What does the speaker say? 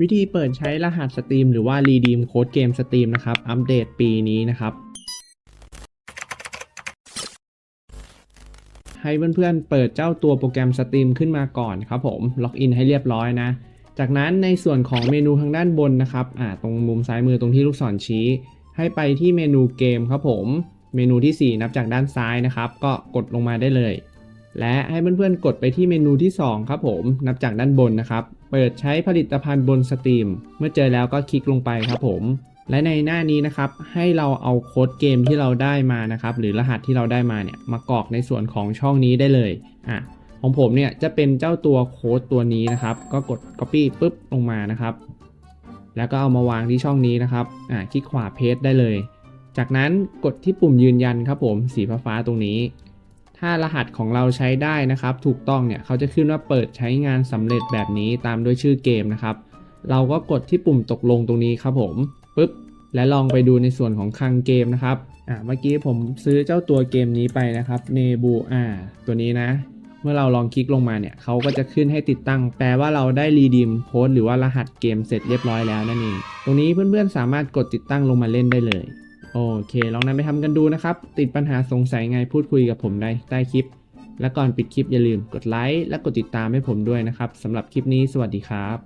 วิธีเปิดใช้รหัสสตรีมหรือว่า redeem โค้ดเกมสตรีมนะครับ อัปเดตปีนี้นะครับ ให้เพื่อนๆเปิดเจ้าตัวโปรแกรมสตรีมขึ้นมาก่อนครับผม ล็อกอินให้เรียบร้อยนะ จากนั้นในส่วนของเมนูทางด้านบนนะครับอ่าตรงมุมซ้ายมือตรงที่ลูกศรชี้ ให้ไปที่เมนูเกมครับผม เมนูที่ 4 นับจากด้านซ้ายนะครับ ก็กดลงมาได้เลย และให้เพื่อนๆกดไปที่เมนูที่ 2 ครับผมนับจากด้านบนนะครับ เปิดใช้ผลิตภัณฑ์บนสตรีมเมื่อเจอแล้วก็คลิกลงไปครับผม และในหน้านี้นะครับ ให้เราเอาโค้ดเกมที่เราได้มานะครับ หรือรหัสที่เราได้มาเนี่ยมากรอกในส่วนของช่องนี้ได้เลยอะของผมเนี่ยจะเป็นเจ้าตัวโค้ดตัวนี้นะครับ ก็กด copy ปุ๊บลงมานะครับ แล้วก็เอามาวางที่ช่องนี้นะครับอ่าคลิกขวาเพจได้เลย จากนั้นกดที่ปุ่มยืนยันครับผมสีฟ้าๆตรงนี้ ถ้ารหัสของเราใช้ได้นะครับ ถูกต้องเนี่ยเขาจะขึ้นว่าเปิดใช้งานสำเร็จแบบนี้ตามด้วยชื่อเกมนะครับ เราก็กดที่ปุ่มตกลงตรงนี้ครับผมปุ๊บและลองไปดูในส่วนของคลังเกมนะครับอ่าเมื่อกี้ผมซื้อเจ้าตัวเกมนี้ไปนะครับเนบูอ่าตัวนี้นะ เมื่อเราลองคลิกลงมาเนี่ยเขาก็จะขึ้นให้ติดตั้ง แปลว่าเราได้รีดีมโค้ดหรือว่ารหัสเกมเสร็จเรียบร้อยแล้วนั่นเอง ตรงนี้เพื่อนๆสามารถกดติดตั้งลงมาเล่นได้เลย โอเค ลองนำไปทำกันดูนะครับ ติดปัญหาสงสัยไงพูดคุยกับผมได้ใต้คลิป และก่อนปิดคลิปอย่าลืมกดไลค์และกดติดตามให้ผมด้วยนะครับสำหรับคลิปนี้สวัสดีครับ